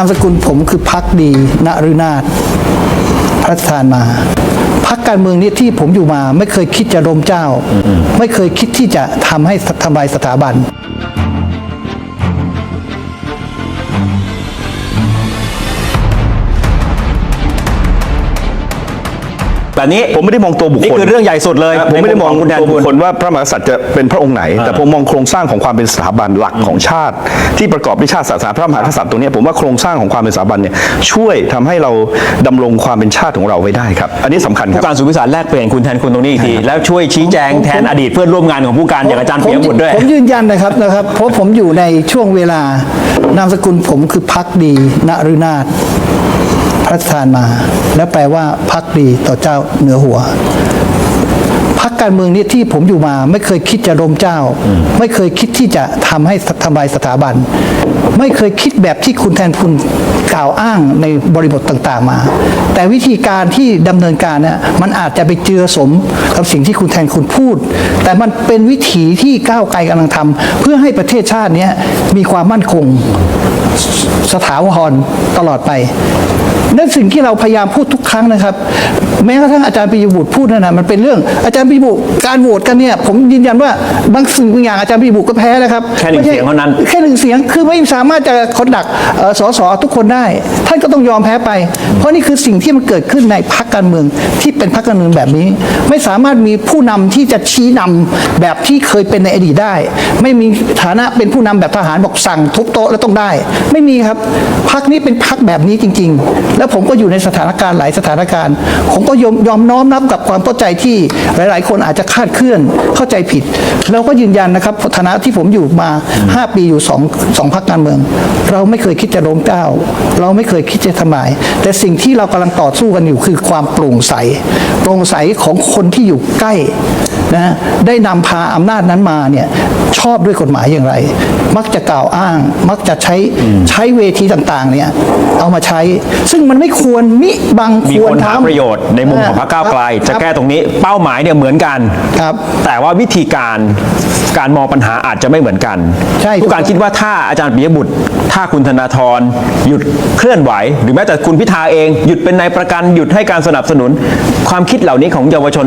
นามสกุลผมคือพักดีณฤนาถพระทานมา พักการเมืองนี้ที่ผมอยู่มา ไม่เคยคิดจะรมเจ้า ไม่เคยคิดที่จะทำให้ทำลายสถาบัน แบบนี้ผมไม่ได้มองตัวบุคคลนี่คือเรื่องใหญ่สุดเลยผมไม่ได้มองในมุมของคุณแทนตัวบุคคุคณลว่าพระมหากษัตริย์จะเป็นพระองค์ไหน แต่ผมมองโครงสร้างของความเป็นสถาบันหลักของชาติ ที่ประกอบด้วยชาติศาสนาพระมหากษัตริย์ตรงเนี้ยผมว่าโครงสร้างของความเป็นสถาบันเนี่ยช่วยทำให้เราดำรงความเป็นชาติของเราไว้ได้ครับ อันนี้สำคัญครับผู้การสุวิสารแลกเปลี่ยนคุณแทนคุณตรงนี้อีกทีแล้วช่วยชี้แจงแทนอดีตเพื่อนร่วมงานของผู้การอย่างอาจารย์เปียบุตรด้วยผมยืนยันนะครับนะครับเพราะผมอยู่ในช่วงเวลานามสกุลผมคือพักดีณฤนาถพระราชทานมา แล้วแปลว่าพักดีต่อเจ้าเหนือหัวพักการเมืองนี้ที่ผมอยู่มาไม่เคยคิดจะรมเจ้า ไม่เคยคิดที่จะทำให้ทำลายสถาบัน ไม่เคยคิดแบบที่คุณแทนคุณกล่าวอ้างในบริบทต่างๆมา แต่วิธีการที่ดำเนินการเนี่ยมันอาจจะไปเจือสมกับสิ่งที่คุณแทนคุณพูด แต่มันเป็นวิถีที่ก้าวไกลกำลังทำเพื่อให้ประเทศชาตินี้มีความมั่นคงสถาวรตลอดไป นั่นสิ่งที่เราพยายามพูดทุกครั้งนะครับ แม้กระทั่งอาจารย์ปิยบุตรพูดนั่นนะมันเป็นเรื่องอาจารย์ปิยบุตรการโหวตกันเนี่ยผมยืนยันว่าบางสิ่งบางอย่างอาจารย์ปิยบุตรก็แพ้นะครับแค่หนึ่งไม่ใช่เสียงเท่านั้นแค่หนึ่งเสียงคือไม่สามารถจะคอนดักเอ่อสสทุกคนได้ ท่านก็ต้องยอมแพ้ไป เพราะนี่คือสิ่งที่มันเกิดขึ้นในพรรคการเมืองที่เป็นพรรคการเมืองแบบนี้ ไม่สามารถมีผู้นำที่จะชี้นำแบบที่เคยเป็นในอดีตได้ ไม่มีฐานะเป็นผู้นำแบบทหารบอกสั่งทุบโต๊ะแล้วต้องได้ ไม่มีครับพรรคนี้เป็นพรรคแบบนี้จริง ๆแล้วผมก็อยู่ในสถานการณ์หลายสถานการณ์ ผมก็ยอมยอมน้อมรับกับความเข้าใจที่หลาย ๆ คนอาจจะคาดเคลื่อนเข้าใจผิดแล้วก็ยืนยันนะครับฐานะที่ผมอยู่มา 5 ปีอยู่สองสองพรรคการเมือง เราไม่เคยคิดจะล้มเจ้า เราไม่เคยคิดจะทำลายแต่สิ่งที่เรากำลังต่อสู้กันอยู่คือความโปร่งใส โปร่งใสของคนที่อยู่ใกล้นะได้นำพาอำนาจนั้นมาเนี่ยชอบด้วยกฎหมายอย่างไร มักจะกล่าวอ้าง มักจะใช้ใช้เวทีต่าง ๆ เนี่ยเอามาใช้ซึ่งมันไม่ควรมิบังมีควครนหาทำประโยชน์ในมุมของพรรคก้าวไกล ครับจะแก้ตรงนี้เป้าหมายเนี่ยเหมือนกัน ครับแต่ว่าวิธีการการมองปัญหาอาจจะไม่เหมือนกันใช่ผู้การคิดว่าถ้าอาจารย์ปิยบุตร ถ้าคุณธนาธรหยุดเคลื่อนไหว หรือแม้แต่คุณพิธาเอง หยุดเป็นนายประกันหยุดให้การสนับสนุน ความคิดเหล่านี้ของเยาวชน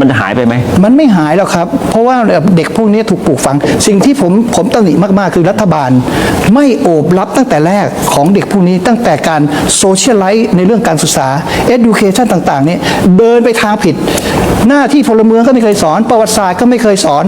มันหายไปไหม มันไม่หายหรอกครับ เพราะว่าเด็กพวกนี้ถูกปลูกฝัง สิ่งที่ผมผมตำหนิมาก ๆ คือรัฐบาล ไม่โอบรับตั้งแต่แรกของเด็กพวกนี้ตั้งแต่การโซเชียลไลท์ในเรื่องการศึกษา education ต่างๆเนี่ยเดินไปทางผิด หน้าที่พลเมืองก็ไม่เคยสอน ประวัติศาสตร์ก็ไม่เคยสอน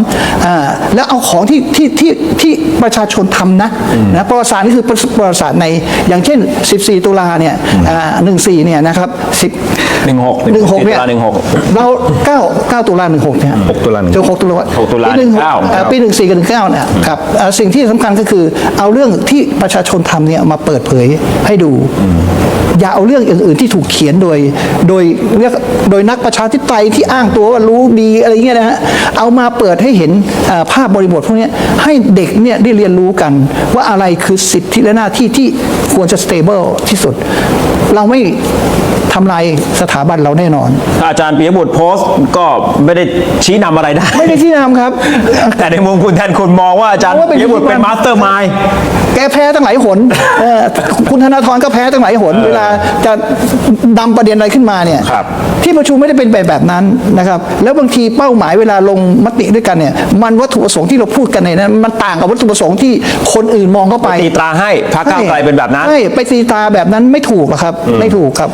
อ่าแล้วเอาของที่ที่ที่ที่ประชาชนทำนะนะประวัติศาสตร์นี่คือประวัติศาสตร์ในอย่างเช่น 14 ตุลาเนี่ยอ่า14เนี่ยนะครับ10 16หนึ่งหกเนี่ยตุลา16เราเก้าเก้าตุลาหนึ่งหกเนี่ยหกตุลาเจอหกตุลาหกตุลาปีหนึ่งหกเก้าเอ่อปีหนึ่งสี่กับหนึ่งเก้าเนี่ยครับเอ่อสิ่งที่สำคัญก็คือเอาเรื่องที่ประชาชนทำเนี่ยมาเปิดเผยให้ดู อย่าเอาเรื่องอื่น ๆ ที่ถูกเขียนโดยโดยเรียกโดยนักประชาธิปไตยที่อ้างตัวว่ารู้ดีอะไรเงี้ยนะฮะเอามาเปิดให้เห็นเอ่อภาพบริบทพวกเนี้ยให้เด็กเนี่ยได้เรียนรู้กัน ว่าอะไรคือสิทธิและหน้าที่ที่ควรจะ stable ที่สุด เราไม่ทำลายสถาบันเราแน่นอนถ้าอาจารย์ปิยบุตรโพสต์ก็ไม่ได้ชี้นำอะไรได้ ไม่ได้ที่นำครับ แต่ในมุมคุณแทนคุณมองว่าอาจารย์เพราะว่าเป็นปิยบุตรเป็นมาสเตอร์มายแกแพ้ตั้งหลายหนเออคุณธนาธรก็แพ้ตั้งหลายหนเวลาจะนำประเด็นอะไรขึ้นมาเนี่ยครับ ที่ประชุมไม่ได้เป็นแบบแบบนั้นนะครับ แล้วบางทีเป้าหมายเวลาลงมติด้วยกันเนี่ย มันวัตถุประสงค์ที่เราพูดกันในนั้นมันต่างกับวัตถุประสงค์ที่คนอื่นมองเข้าไปตีตราให้พรรคก้าวไกลเป็นแบบนั้นใช่ไปตีตราแบบนั้นไม่ถูกหรอกครับ ไม่ถูกครับ